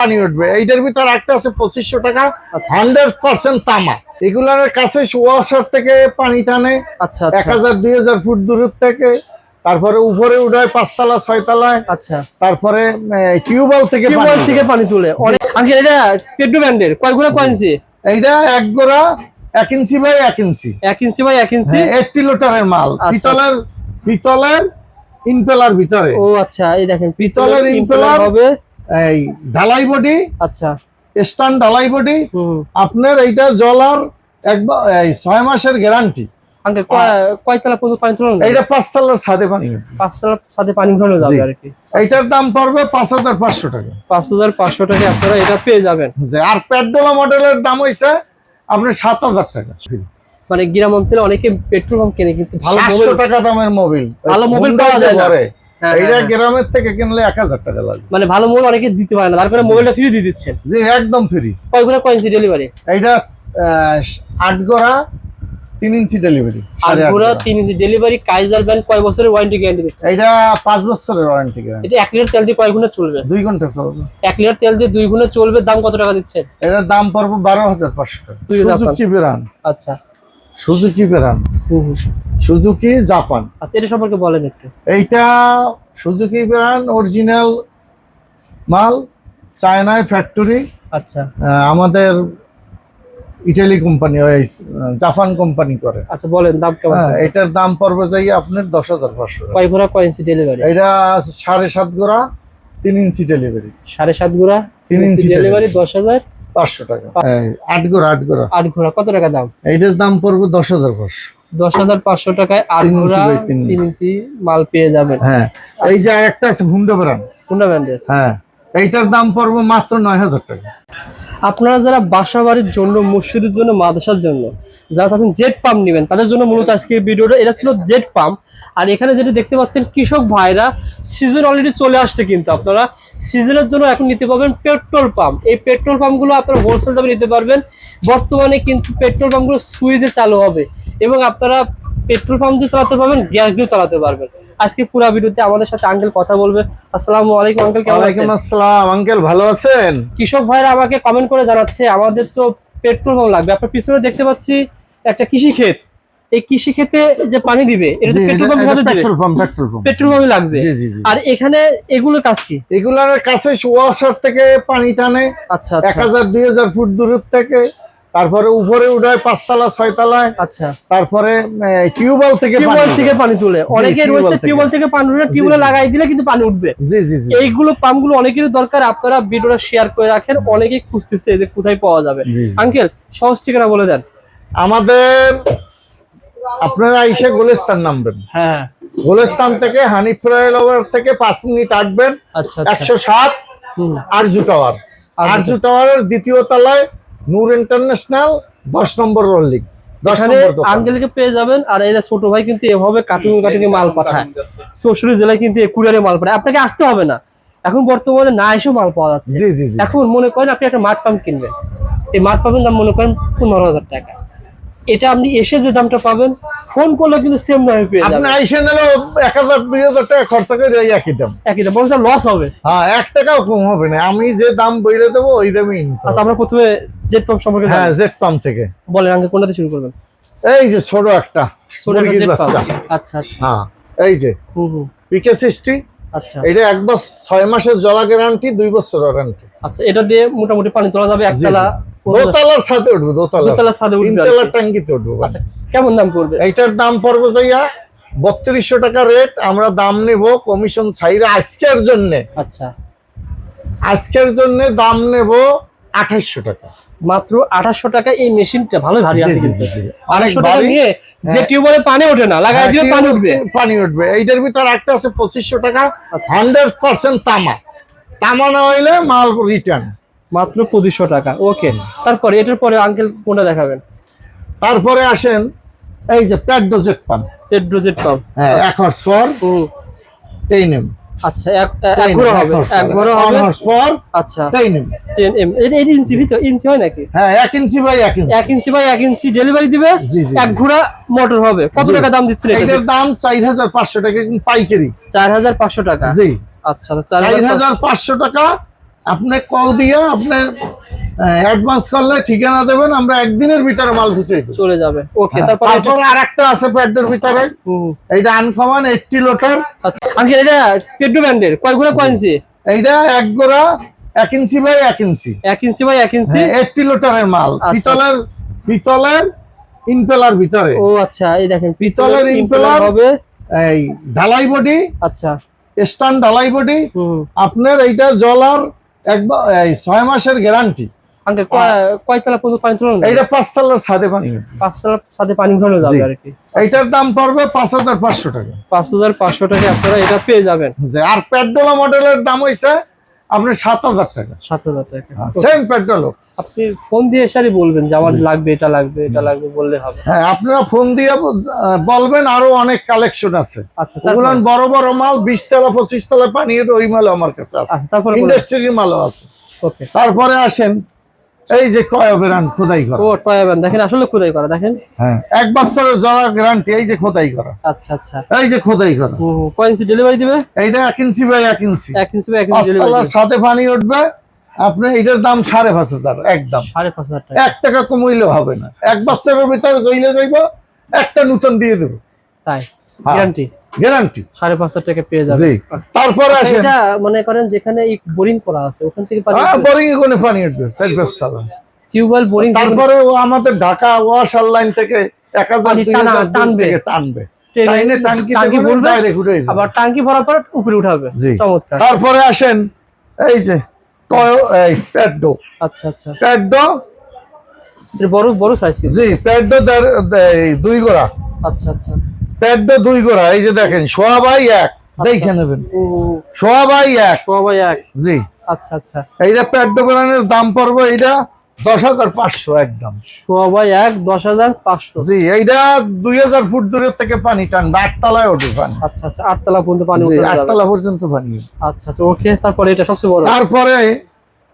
পানি উঠবে। এইটার ভিতর একটা আছে পঁচিশশো টাকা আচ্ছা। হান্ড্রেড পার্সেন্ট তামা। এগুলার কাছে ওয়াশার থেকে পানি টানে আচ্ছা এক আচ্ছা হাজার দুই হাজার ফুট দূরের থেকে। তারপরে উপরে উঠায় পাঁচতলা ছয়তলায় আচ্ছা। তারপরে টিউবওয়েল থেকে টিউবওয়েল থেকে পানি তুলে। অনেক আঙ্কেল এটা পেট্রো ব্যান্ডের কয় কয় ইঞ্চি? এইটা এক গোড়া এক ইঞ্চি বাই এক ইঞ্চি। এক ইঞ্চি বাই এক ইঞ্চি? এইটটি লিটারের মাল। আচ্ছা। পিতলের পিতলের ইম্পেলার ভিতরে। ও আচ্ছা এই দেখেন পিতলের impeller হবে। এই ঢালাই বডি আচ্ছা। স্টান ঢালাই বডি আপনার এইটা জলার একবার এই ছয় মাসের গ্যারান্টি আঙ্কেল কয়তলা পর্যন্ত পানি তুলে এইটা পাঁচতলার ছাদে পানি। উঠবে। পাঁচতলার সাথে পানি ঘন যাবে আর কি। এইটার দাম পড়বে পাঁচ হাজার পাঁচশো টাকা। পাঁচ হাজার পাঁচশো টাকা আপনারা এটা পেয়ে যাবেন। আর পেট্রোলা মডেলের দাম হইছে আপনার সাত হাজার টাকা। মানে গ্রাম অঞ্চলে অনেকে পেট্রোল পাম্প কেনে কিন্তু ভালো টাকা দামের মোবিল ভালো মোবিল পাওয়া যায় না। হ্যাঁ, এইটা হ্যাঁ, হ্যাঁ। গ্রামের থেকে কিনলে এক হাজার টাকা লাগবে। মানে ভালো মোবাইল অনেকে দিতে পারে না তারপরে মোবাইলটা ফ্রি দিয়ে দিচ্ছেন। জি একদম ফ্রি কয়গুলো কয় ইঞ্চি ডেলিভারি এইটা আট গড়া তিন ইঞ্চি ডেলিভারি আর পুরো তিন ইঞ্চি ডেলিভারি কাইজার ব্যান্ড কয় বছরের ওয়ারেন্টি গ্যারান্টি দিচ্ছে? এইটা পাঁচ বছরের ওয়ারেন্টি গ্যারান্টি এটা এক লিটার তেল দিয়ে কয় চলবে? দুই ঘণ্টা চলবে। এক লিটার তেল দিয়ে দুই গুণে চলবে দাম কত টাকা দিচ্ছেন? এটার দাম পড়বে বারো হাজার পাঁচশো টাকা। সুজুকি আচ্ছা। সুজুকি বেরান। Suzuki Japan. আচ্ছা এটা সম্পর্কে বলেন একটু। এইটা সুজুকি বেরান অরিজিনাল মাল চায়নায় ফ্যাক্টরি। আচ্ছা। আমাদের ইটালি কোম্পানি জাপান কোম্পানি করে। আচ্ছা বলেন দাম কেমন? হ্যাঁ এটার দাম পড়বে যাই আপনার দশ হাজার পাঁচশো। কয় ঘোড়া কয় ইঞ্চি ডেলিভারি এটা সাড়ে সাত গোড়া তিন ইঞ্চি ডেলিভারি সাড়ে সাত ঘোড়া তিন ইঞ্চি ডেলিভারি দশ হাজার পাঁচশো টাকা। আট গোড়া আট গোড়া আট ঘোড়া কত টাকা দাম? এইটার দাম পড়বে দশ হাজার পাঁচশো। দশ হাজার পাঁচশো টাকায় আট তিন ইঞ্চি ঘোড়া তিন তিন ইঞ্চি। ইঞ্চি মাল পেয়ে যাবেন। হ্যাঁ এই যে একটা আছে হুন্ডা ব্র্যান্ডের। হ্যাঁ এইটার দাম পড়বে মাত্র নয় হাজার টাকা। আপনারা যারা বাসা বাড়ির জন্য, মসজিদের জন্য, মাদ্রাসার জন্য যারা চাচ্ছেন জেট পাম্প নেবেন, তাদের জন্য মূলত আজকে ভিডিওটা। এটা ছিল জেট পাম্প আর এখানে যেটা দেখতে পাচ্ছেন, কৃষক ভাইরা সিজন অলরেডি চলে আসছে কিন্তু আপনারা। সিজনের জন্য এখন নিতে পারবেন পেট্রোল পাম্প এই পেট্রোল পাম্পগুলো আপনারা হোলসেল দামে নিতে পারবেন। বর্তমানে কিন্তু পেট্রোল পাম্পগুলো সুইচে চালু হবে এবং আপনারা পেট্রোল পাম্প দিয়ে চালাতে পারবেন গ্যাস দিয়ে চালাতে পারবেন। আজকে পুরো ভিডিওতে আমাদের সাথে আঙ্কেল কথা বলবে। আসসালামু আলাইকুম আঙ্কেল কেমন আছেন? আসসালাম আঙ্কেল ভালো আছেন? কৃষক ভাইরা আমাকে কমেন্ট করে জানাচ্ছে আমাদের তো পেট্রোল পাম্প লাগবে। আপনার পিছনে দেখতে পাচ্ছি একটা কৃষি ক্ষেত। এই কৃষি ক্ষেতে যে পানি দিবে এটা পেট্রোল পাম্প দিবে? Petrol pump petrol pump. Petrol লাগবে? আর এখানে এগুলো কাজ কি? এগুলার কাছে ওয়াশার থেকে পানি টানে। আচ্ছা এক আচ্ছা হাজার দুই হাজার ফুট দূরের থেকে তারপরে উপরে উঠায় পাঁচতলা ছয়তলায়। আচ্ছা। তারপরে টিউবওয়েল থেকে টিউবওয়েল থেকে পানি তুলে। অনেকে রয়েছে থেকে। টিউবওয়েল থেকে পানি উঠে টিউবওয়েলে। লাগাই দিলে কিন্তু পানি উঠবে। জি জি জি। এইগুলো পাম্পগুলো অনেকেরই দরকার আপনারা ভিডিওটা শেয়ার করে রাখেন। অনেকেই খুঁজতেছে এদের কোথায় পাওয়া যাবে। আঙ্কেল সহজ ঠিকানা বলে দেন। আমাদের আপনারা আইসে গোলেস্তান নামবেন। হ্যাঁ। গোলেস্তান থেকে হানি ফ্লাইওভার থেকে পাঁচ মিনিট আটবেন আচ্ছা আচ্ছা। একশো সাত আরজু টাওয়ার। আরজু টাওয়ারের দ্বিতীয় তলায় নূর ইন্টারন্যাশনাল দশ নম্বর রোলিং আঙ্কেলকে পেয়ে যাবেন আর এই ছোট ভাই কিন্তু এভাবে মাল পাঠায়। জেলায় কিন্তু কুরিয়ারে মাল পাঠায়। আপনাকে আসতে হবে না। এখন বর্তমানে না এসেও মাল পাওয়া যাচ্ছে। জি জি জি। এখন মনে করেন আপনি একটা মাঠ পাম্প কিনবেন। এই মাঠ পাম্পের দাম মনে করেন পনেরো হাজার টাকা। এটা আপনি এসে যে দামটা পাবেন ফোন করলে কিন্তু সেম দামে পেয়ে আপনি যাবেন। আইসে নিলে এক হাজার দুই হাজার টাকা খরচা করে এই একই দাম। একই দাম বরং লস হবে। হ্যাঁ এক টাকাও কম হবে না। আমি যে দাম বইলে দেবো ওই দামই আচ্ছা আমরা প্রথমে জেট পাম্প সম্পর্কে হ্যাঁ। জেট পাম্প থেকে। বলেন আঙ্কেল কোনটাতে শুরু করবেন? এই যে ছোট একটা ছোট মুরগির jet আচ্ছা আচ্ছা। হ্যাঁ এই যে। হুম হুম। PK sixty. আচ্ছা। এটা এক বছর ছয় মাসের জলা গ্যারান্টি দুই বছর ওয়ারেন্টি আচ্ছা এটা দিয়ে মোটামুটি পানি তোলা যাবে একতলা দোতলার সাথে উঠবো দোতলা দোতলার ছাদে উঠবে তিনতলার ট্যাঙ্কিতে উঠবো আচ্ছা কেমন দাম পড়বে? এইটার দাম পড়বে যাইয়া বত্রিশশো টাকা রেট আমরা দাম নেব কমিশন ছাইরা আজকের জন্য। আচ্ছা। আজকের জন্য দাম নেব আঠাইশশো টাকা। মাত্র আঠাশশো টাকা এই মেশিনটা ভালো ভারী আছে অনেক টাকা নিয়ে যে হ্যাঁ। টিউবওয়েলে পানি ওঠে না লাগাই দিলে পানি উঠবে। পানি উঠবে। এইটার ভিতর একটা আছে পঁচিশশো টাকা আচ্ছা। হান্ড্রেড পার্সেন্ট তামা। তামা না হইলে মাল রিটার্ন মাত্র পঁচিশশো টাকা। ওকে তারপরে এটার পরে আঙ্কেল কোনটা দেখাবেন? তারপরে আসেন এই যে প্যাডোজেট পান পেড্রোজেট পাম্প হ্যাঁ এক হর্স টেন এম। আচ্ছা এক এক ঘোড়া হবে এক ঘোড়া হবে। হর্স পর আচ্ছা। Ten M. টেন এম এটা এটা ইঞ্চি ভিতর ইঞ্চি হয় নাকি? হ্যাঁ এক ইঞ্চি বাই এক ইঞ্চি এক ইঞ্চি বাই এক ইঞ্চি ডেলিভারি দিবে এক ঘোড়া মোটর হবে। কত টাকা দাম দিচ্ছেন এটা এটার দাম চার হাজার পাঁচশো টাকা কিন্তু পাইকারি টাকা? জি। আচ্ছা আচ্ছা, চার চার হাজার হাজার পাঁচশো টাকা আপনি কল দিয়ে আপনি অ্যাডভান্স করলে ঠিকানা দেবেন আমরা একদিনের ভিতরে মাল পৌঁছে চলে যাবে। ওকে তারপর এটা- তারপর আর একটা আছে প্যাডের ভিতরে। এইটা আনকমন এইটটি লোটার আচ্ছা আঙ্কেল এটা পেট্রো ব্যান্ডের কয় কয়গুলো কয়েন্সি এইটা এক গোড়া এক ইঞ্চি বাই এক ইঞ্চি। এক ইঞ্চি বাই এক ইঞ্চি? এইটটি লোটারের মাল। আচ্ছা। পিতলের পিতলের ইনপেলার ভিতরে। ও আচ্ছা এই দেখেন পিতলের impeller। হবে। এই ঢালাই বডি আচ্ছা। স্টান ঢালাই বডি আপনার এইটা জলার একবার ছয় মাসের গ্যারান্টি আঙ্কেল কয়তলা পর্যন্ত পানি তোলা এইটা পাঁচতলার ছাদে পানি। হবে। পাঁচতলার সাথে পানি উঠানো যাবে আর কি। এইটার দাম পড়বে পাঁচ হাজার পাঁচশো টাকা। পাঁচ হাজার পাঁচশো টাকা আপনারা এটা পেয়ে যাবেন। আর পেট্রোলা মডেলের দাম হইছে আপনার সাত হাজার টাকা। সাত হাজার টাকা। সেম পেট্রোল আপনি ফোন দিয়ে বলবেন যে আমার লাগবে এটা লাগবে এটা লাগবে বললে হবে। হ্যাঁ আপনারা ফোন দিয়ে বলবেন আরও অনেক কালেকশন আছে। আচ্ছা বড় বড় মাল বিশ তলা পঁচিশ তলা পানি ওই মাল আমার কাছে আছে। আচ্ছা তারপরে ইন্ডাস্ট্রির মালও আছে। ওকে তারপরে আসেন এই যে টয় বেরান খোদাই করা। ও টয় ব্যান্ড দেখেন আসলে খোদাই করা দেখেন। হ্যাঁ এক বছরের জড়া গ্যারান্টি এই যে খোদাই করা। আচ্ছা আচ্ছা। এই যে খোদাই করা। হুম কয়েন্সি ডেলিভারি দিবে? এইটা এক ইঞ্চি বাই এক ইঞ্চি এক ইঞ্চি এক ইঞ্চি ডেলিভারি সাথে পানি উঠবে আপনি এটার দাম সাড়ে পাঁচ হাজার একদম। সাড়ে পাঁচ হাজার টাকা। এক টাকা কমাইলেও হবে না। এক বছরের ভিতরে জইলে যাইব একটা নতুন দিয়ে দেবো। তাই। গ্যারান্টি গ্যারান্টি সাড়ে পাঁচ হাজার টাকা পেয়ে যাবে। তারপরে আচ্ছা, আসেন। এটা মনে করেন যেখানে এই বোরিং করা আছে ওখান থেকে পানি বোরিং এ কোনে পানি উঠবে টিউবওয়েল বোরিং তারপরে ও আমাদের ঢাকা ওয়াশার লাইন থেকে এক হাজার টানবে। টানবে। তারপরে আসেন এই যে আচ্ছা আচ্ছা। বড় বড় সাইজ জি প্যাডো দুই গোড়া। আচ্ছা আচ্ছা। প্যাডো দুই গোড়া এই যে দেখেন সোয়া বাই এক। আচ্ছা, দেখে নেবেন। সোয়া বাই এক। এক। জি। আচ্ছা আচ্ছা। এইটা দাম পড়বে এইটা দশ হাজার পাঁচশো একদম। সবাই এক দশ হাজার পাঁচশো। জি এইটা দুই হাজার ফুট দূরের থেকে পানি টানবে আটতলায় ওঠে পানি। আচ্ছা আচ্ছা আটতলা পর্যন্ত পানি আটতলা পর্যন্ত পানি। আচ্ছা আচ্ছা ওকে তারপরে এটা সবচেয়ে বড়। তারপরে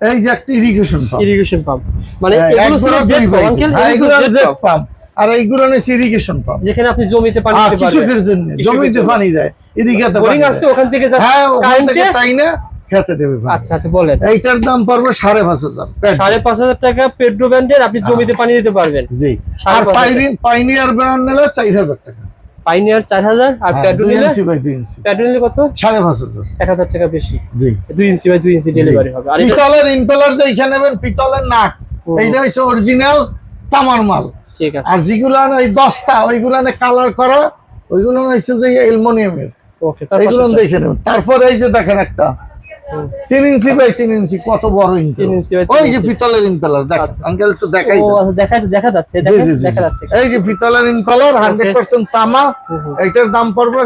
এই যে একটা ইরিগেশন পাম্প ইরিগেশন পাম্প মানে হ্যাঁ, এগুলো জেট পাম্প আর এইগুলো হচ্ছে ইরিগেশন পাম্প যেখানে আপনি জমিতে পানি দিতে পারবেন। কৃষকের জন্য। জমিতে পানি দেয়। এদিকে তো বোরিং আসছে ওখান থেকে হ্যাঁ ওখান থেকে টাইনে খেতে দেবে আচ্ছা আচ্ছা বলেন। এইটার দাম পড়বে সাড়ে পাঁচ হাজার। সাড়ে পাঁচ হাজার টাকা পেট্রো ব্যান্ডের আপনি জমিতে পানি দিতে পারবেন। জি। আর। পাইনি পাইনিয়ার ব্র্যান্ড নিলে চার হাজার টাকা। পাইনিয়ার চার হাজার আর হ্যাঁ, দুই নিলে ইঞ্চি বাই দুই ইঞ্চি। পেট্রো নিলে কত? সাড়ে পাঁচ হাজার। এক হাজার টাকা বেশি। জি। দুই ইঞ্চি বাই দুই ইঞ্চি ডেলিভারি হবে। আর পিতলের ইম্পেলার দেখে নেবেন পিতলের নাট। এইটা হচ্ছে অরিজিনাল তামার মাল। ঠিক আছে। আর যেগুলো ওই দস্তা ওইগুলো কালার করা ওইগুলো হচ্ছে যে অ্যালুমিনিয়ামের। ওকে এইগুলো দেখে নেবেন। তারপরে এই যে দেখেন একটা তিন ইঞ্চি বাই তিন ইঞ্চি কত বড় তিন ইঞ্চি ওই যে পিতলের ইম্পেলার দেখ আচ্ছা। আঙ্কেল একটু দেখাই আচ্ছা, দেখা দেখা যাচ্ছে দেখা এই যে পিতলের ইম্পেলার হান্ড্রেড পার্সেন্ট তামা। এইটার দাম পড়বে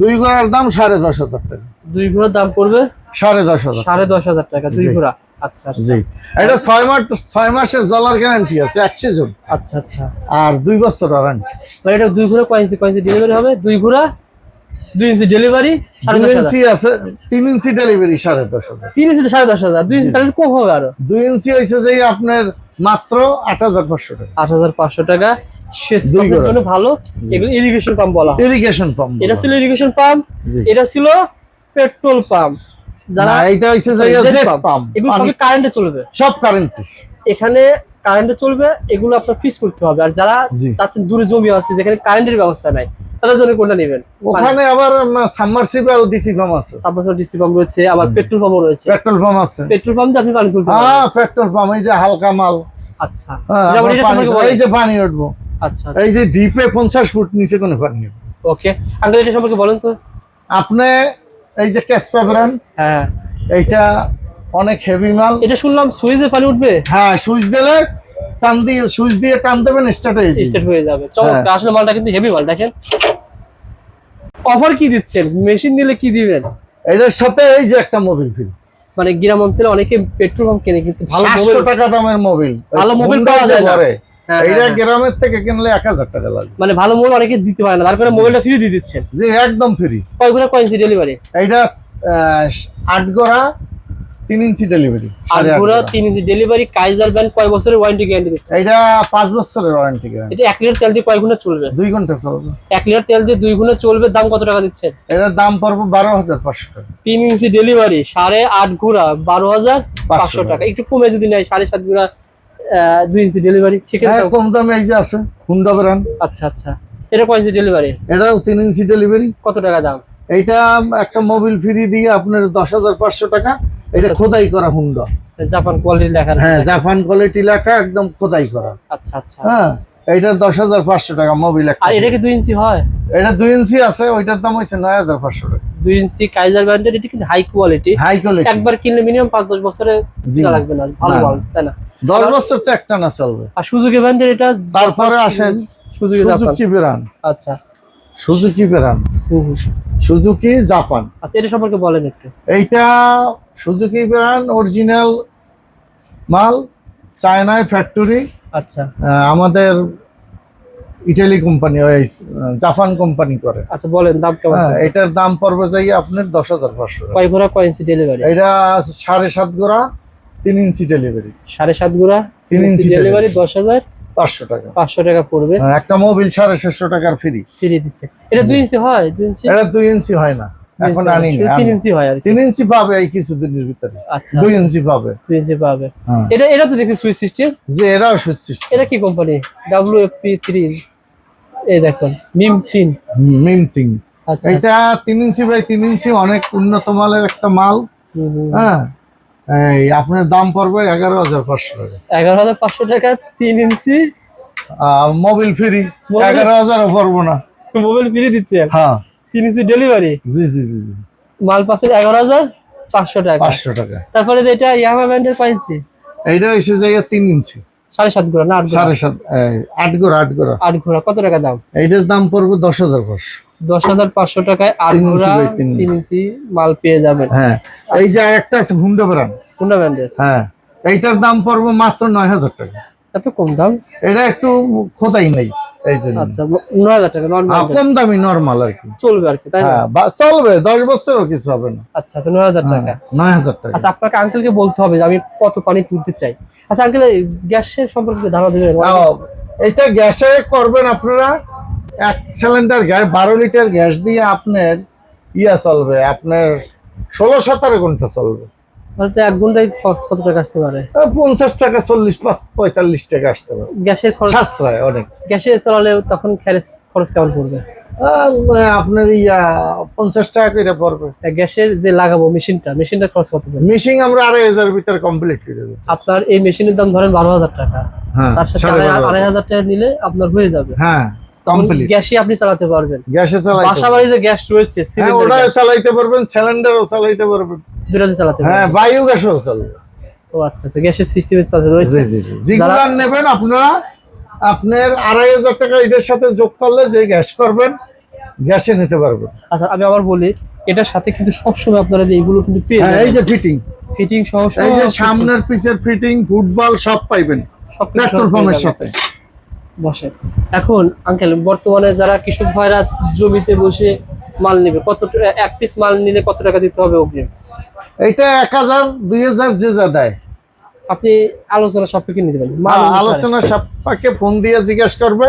দুই গোড়ার দাম সাড়ে দশ হাজার টাকা। দুই ঘোড়ার দাম পড়বে সাড়ে দশ হাজার সাড়ে দশ হাজার টাকা দুই। ঘোড়া। আচ্ছা আচ্ছা। জি। এটা ছয় মাস ছয় মাসের জলার গ্যারান্টি আছে এক সিজন আচ্ছা আচ্ছা। আর দুই বছর ওয়ারেন্টি মানে এটা দুই ঘোড়া কয় ইঞ্চি কয় ইঞ্চি ডেলিভারি হবে? দুই ঘোড়া দুই ইঞ্চি ডেলিভারি দুই ইঞ্চি আছে তিন ইঞ্চি ডেলিভারি সাড়ে দশ হাজার। তিন ইঞ্চি সাড়ে দশ হাজার দুই ইঞ্চি তাহলে কম হবে আরও। দুই ইঞ্চি হয়েছে যে আপনার মাত্র আট হাজার পাঁচশো টাকা। আট হাজার পাঁচশো টাকা শেষ দুই পাম্পের জন্য ভালো। এগুলো ইরিগেশন পাম্প বলা ইরিগেশন পাম্প এটা ছিল ইরিগেশন পাম্প এটা ছিল পেট্রোল পাম্প যারা এটা জেট পাম্প এগুলো সবই কারেন্টে চলবে। সব কারেন্টি এখানে কারেন্টে চলবে এগুলো আপনার ফিক্স করতে হবে। আর যারা চাচ্ছেন দূরে জমি আছে যেখানে কারেন্টের ব্যবস্থা নাই তাদের জন্য কোনটা নেবেন? ওখানে আবার সাবমার্সিবল ডিসি পাম্প আছে। ডিসি পাম্প রয়েছে আবার পেট্রোল পাম্পও রয়েছে। পেট্রোল পাম্প আছে। পেট্রোল পাম্প দিয়ে আপনি পানি তুলতে পারবেন। হ্যাঁ পেট্রোল পাম্প এই যে হালকা মাল। আচ্ছা। হ্যাঁ, যেমন এটা সম্পর্কে এই যে পানি উঠবো আচ্ছা এই যে ডিপে পঞ্চাশ ফুট নিচে কোনো পানি। ওকে আঙ্কেল এটা সম্পর্কে বলেন তো। আপনি এই যে ক্যাচ পাবেন হ্যাঁ। এইটা অনেক হেভি মাল। এটা শুনলাম সুইজে পানি উঠবে? হ্যাঁ সুইচ দিলে টান দিয়ে সুইচ দিয়ে টান দেবেন স্টার্ট হয়ে যাবে। স্টার্ট হয়ে যাবে। হ্যাঁ। চমৎকার আসলে মালটা কিন্তু হেভি মাল দেখেন। অফার কি দিচ্ছেন? মেশিন নিলে কি দিবেন? এটার সাথে এই যে একটা মোবিল ফিল মানে গ্রাম অঞ্চলে অনেকে পেট্রোল পাম্প কেনে কিন্তু ভালো টাকা দামের মোবিল ভালো মোবিল পাওয়া যায় না। হ্যাঁ, এইটা হ্যাঁ, হ্যাঁ। গ্রামের থেকে কিনলে এক হাজার টাকা লাগবে। মানে ভালো মোবাইল অনেকে দিতে পারে না তারপরে মোবাইলটা ফ্রি দিয়ে দিচ্ছেন। জি একদম ফ্রি কয়গুলো কয়েন্সি ডেলিভারি এইটা আট গোড়া তিন ইঞ্চি ডেলিভারি পুরো তিন ইঞ্চি ডেলিভারি কাইজার ব্যান্ড কয় বছরের ওয়ারেন্টি গ্যারান্টি দিচ্ছে? এটা পাঁচ বছরের ওয়ারেন্টি গ্যারান্টি এটা এক লিটার তেল দিয়ে কয় গুণে চলবে? দুই ঘণ্টা চলবে। এক লিটার তেল দিয়ে দুই গুণে চলবে দাম কত টাকা দিচ্ছেন? এটার দাম পড়বে বারো হাজার পাঁচশো টাকা। তিন ইঞ্চি ডেলিভারি সাড়ে আট ঘোড়া বারো হাজার পাঁচশো টাকা। একটু কমে যদি নেয় সাড়ে সাত ঘোড়া দুই ইঞ্চি ডেলিভারি হ্যাঁ সেক্ষেত্রে কম দামে এই যে আছে হুন্ডা ব্র্যান্ড আচ্ছা আচ্ছা। এটা কয় ইঞ্চি ডেলিভারি এটাও তিন ইঞ্চি ডেলিভারি কত টাকা দাম? এইটা একটা মোবিল ফ্রি দিয়ে আপনার দশ হাজার পাঁচশো টাকা। এটা খোদাই করা হুন্ডা জাপান কোয়ালিটি লেখা হ্যাঁ জাপান কোয়ালিটি লেখা একদম খোদাই করা। আচ্ছা আচ্ছা। হ্যাঁ। এইটার দশ হাজার পাঁচশো টাকা মোবিল আর এটা কি দুই ইঞ্চি হয়? এটা দুই ইঞ্চি আছে ওইটার দাম হচ্ছে নয় হাজার পাঁচশো টাকা। দুই ইঞ্চি কাইজার ব্র্যান্ডের এটা কিন্তু হাই কোয়ালিটি হাই কোয়ালিটি একবার কিনলে মিনিমাম পাঁচ দশ বছরে। লাগবে না ভালো মাল তাই না? দশ বছর তো একটা না চলবে। আর সুজুকি ব্র্যান্ডের এটা তারপরে আসেন সুজুকি সুজুকি বেরান আচ্ছা। সুজুকি বেরান। সুজুকি জাপান আচ্ছা এটা সম্পর্কে বলেন একটু। এইটা সুজুকি বেরান অরিজিনাল মাল চায়নায় ফ্যাক্টরি আচ্ছা। আমাদের ইটালি কোম্পানি জাপান কোম্পানি করে। আচ্ছা বলেন দাম কেমন? হ্যাঁ এটার দাম পড়বে যাই আপনার দশ হাজার পাঁচশো। কয় ঘোড়া কয় ইঞ্চি ডেলিভারি এটা সাড়ে সাত গোড়া তিন ইঞ্চি ডেলিভারি সাড়ে সাত ঘোড়া তিন ইঞ্চি ডেলিভারি দশ হাজার? পাঁচশো টাকা। পাঁচশো টাকা পড়বে। হ্যাঁ, একটা মোবিল সাড়ে ছশো টাকার ফ্রি ফিরিয়ে দিচ্ছে। এটা দুই ইঞ্চি হয়? দুই ইঞ্চি? এটা দুই ইঞ্চি হয় না। এখন আনি তিন ইঞ্চি হয় আর তিন ইঞ্চি পাবে এই কিছুদিনের ভিতরে। আচ্ছা। দুই ইঞ্চি পাবে। দুই ইঞ্চি পাবে। হ্যাঁ। এটা এটা তো দেখি সুইচ সিস্টেম যে এরাও সুসৃষ্টি এটা কি company W F P three এই দেখুন মিম তিন। মিম থিং আচ্ছা। এটা তিন ইঞ্চি বাই তিন ইঞ্চি অনেক উন্নত মালের একটা মাল। হ্যাঁ। এই আপনার দাম পড়বে এগারো হাজার পাঁচশো টাকা। এগারো হাজার পাঁচশো টাকা তিন ইঞ্চি? মোবিল ফ্রি এগারো হাজারও পড়ব না। মোবাইল ফ্রি দিচ্ছে হ্যাঁ। তিন ইঞ্চি ডেলিভারি জি জি জি জি। মাল পাশের এগারো হাজার পাঁচশো টাকা। পাঁচশো টাকা। তারপরে এটা ইয়ামা ব্র্যান্ডের পাইছি? এইটা এসে জায়গা তিন ইঞ্চি। সাড়ে সাত ঘোড়া না সাড়ে সাত আট গোড়া আট গোড়া। আট ঘোড়া কত টাকা দাম? এইটার দাম পড়বে দশ হাজার পাঁচশো। দশ হাজার পাঁচশো টাকায় আট ঘোড়া তিন ইঞ্চি। মাল পেয়ে যাবেন। হ্যাঁ এই যে একটা আছে হুন্ডা ব্রান্ড কোনটা ব্র্যান্ডের হ্যাঁ এইটার দাম পড়বে মাত্র নয় হাজার টাকা। এত কম দাম? এটা একটু খোদাই নেই এই জন্য। আচ্ছা টাকা হ্যাঁ, কম দামি নর্মাল আর কি। চলবে আর কি তাই না? হ্যাঁ বা চলবে বছরও কিছু হবে না। আচ্ছা আচ্ছা টাকা হ্যাঁ, নয় হাজার টাকা। আচ্ছা আপনাকে আঙ্কেলকে বলতে হবে যে আমি কত পানি তুলতে চাই। আচ্ছা আঙ্কেল গ্যাসের সম্পর্কে ধারণা দেবেন? এটা গ্যাসে করবেন আপনারা। এক সিলিন্ডার গ্যাস বারো লিটার গ্যাস দিয়ে আপনার ইয়া চলবে আপনার ষোলো সতেরো ঘণ্টা চলবে। তাহলে তো এক ঘন্টায় খরচ কত টাকা আসতে পারে? পঞ্চাশ টাকা চল্লিশ পাঁচ- পঁয়তাল্লিশ টাকা আসতে পারে। গ্যাসের খরচ সাশ্রয় অনেক। গ্যাসে চালালে তখন খরচ খরচ কেমন পড়বে? আহ, আপনার ইয়া পঞ্চাশ টাকা করে পড়বে। গ্যাসের যে লাগাবো মেশিনটা মেশিনটার খরচ কত পড়বে? মিশিং আমরা আড়াই হাজার ভিতরে কমপ্লিট করে দেবো। আপনার এই মেশিনের দাম ধরেন বারো হাজার টাকা। হ্যাঁ আড়াই। হাজার টাকা নিলে আপনার হয়ে যাবে। হ্যাঁ। কমপ্লিট গ্যাসই আপনি চালাতে পারবেন। গ্যাসে চালাইতে বাসা যে গ্যাস রয়েছে হ্যাঁ ওটাও গ্যাস, পারবেন সিলিন্ডারও চালাইতে পারবেন। দুটাতে চালাতে হ্যাঁ বায়ু গ্যাসও চলবে ও আচ্ছা আচ্ছা গ্যাসের সিস্টেমে চালাতে রয়েছে। জি জি জি যেগুলো নেবেন আপনারা আপনার আড়াই হাজার টাকা এটার সাথে যোগ করলে যে গ্যাস করবেন গ্যাসে নিতে পারবেন। আচ্ছা আমি আবার বলি এটার সাথে কিন্তু সবসময় আপনারা যে এগুলো কিন্তু পেয়ে হ্যাঁ এই যে ফিটিং ফিটিং সহ এই যে সামনের পিছের ফিটিং ফুটবল সব পাইবেন। সবকিছু পেট্রোল পাম্পের সাথে। বসে এখন আঙ্কেল বর্তমানে যারা কৃষক ভাইরা জমিতে বসে মাল নেবে কত এক পিস মাল নিলে কত টাকা দিতে হবে অগ্রিম? এটা এক হাজার দুই হাজার যে যা দেয়। আপনি আলোচনা সাপেক্ষে নিতে পারেন। মাল হ্যাঁ। আলোচনা সাপেক্ষে ফোন দিয়ে জিজ্ঞেস করবে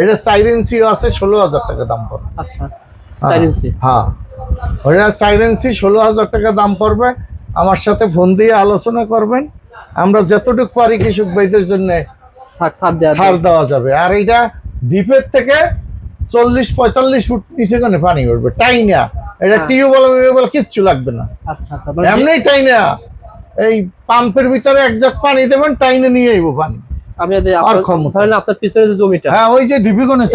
এটা সাইরেন্সিও আছে ষোলো হাজার টাকা দাম পড়বে। আচ্ছা আচ্ছা ইঞ্চি? হ্যাঁ। ওটা সাইরেন্সি ষোলো হাজার টাকা দাম পড়বে। আমার সাথে ফোন দিয়ে আলোচনা করবেন। আমরা যতটুকু পারি কৃষক ভাইদের জন্য দেওয়া যাবে। আর এটা ডিপের থেকে চল্লিশ পঁয়তাল্লিশ ফুট নিচে কোনে পানি উঠবে। এটা হ্যাঁ। টিউবওয়েল মিউবওয়েল কিচ্ছু লাগবে না। আচ্ছা আচ্ছা মানে এমনি এই পাম্পের ভিতরে এক জাগ পানি দেবেন টাইনে নিয়ে আইবো পানি। আপনার- পিছনে যে জমিটা। হ্যাঁ ওই যে ডিপি কোনে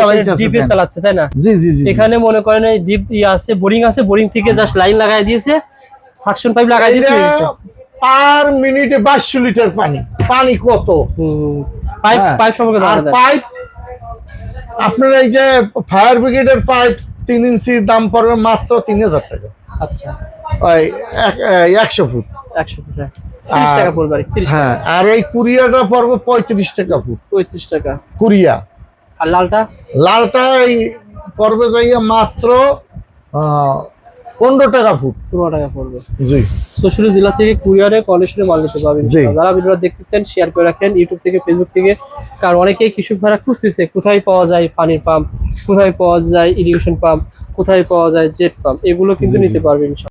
ডিপে। চালাচ্ছে তাই না? জি জি জি। এখানে মনে করেন এই ডিপ আছে বোরিং আছে বোরিং থেকে জাস্ট লাইন লাগাই দিয়েছে সাকশন পাইপ লাগাই দিয়েছে হয়ে পার মিনিটে বাইশশো লিটার পানি। পানি কত? পাইপ হ্যাঁ। পাইপ সম্পর্কে আর পাইপ আপনার এই যে ফায়ার ব্রিগেডের পাইপ তিন ইঞ্চির দাম পড়বে মাত্র তিন হাজার টাকা। আচ্ছা। ওই একশো ফুট। একশো ফুট হ্যাঁ। আর- টাকা পড়বে আর হ্যাঁ আর এই কুরিয়াটা পড়বে পঁয়ত্রিশ টাকা ফুট। পঁয়ত্রিশ টাকা। কুরিয়া। আর লালটা? লালটা এই পড়বে যাইয়া মাত্র পনেরো টাকা ফুট পনেরো টাকা পড়বে জি চৌষট্টি জেলা থেকে কুরিয়ারে কন্ডিশনে মাল নিতে পারবেন। যারা ভিডিও দেখতেছেন শেয়ার করে রাখেন ইউটিউব থেকে ফেসবুক থেকে কারণ অনেকেই কৃষক ভাড়া খুঁজতেছে কোথায় পাওয়া যায় পানির পাম্প কোথায় পাওয়া যায় ইরিগেশন পাম্প কোথায় পাওয়া যায় জেট পাম্প এগুলো কিন্তু। নিতে পারবেন।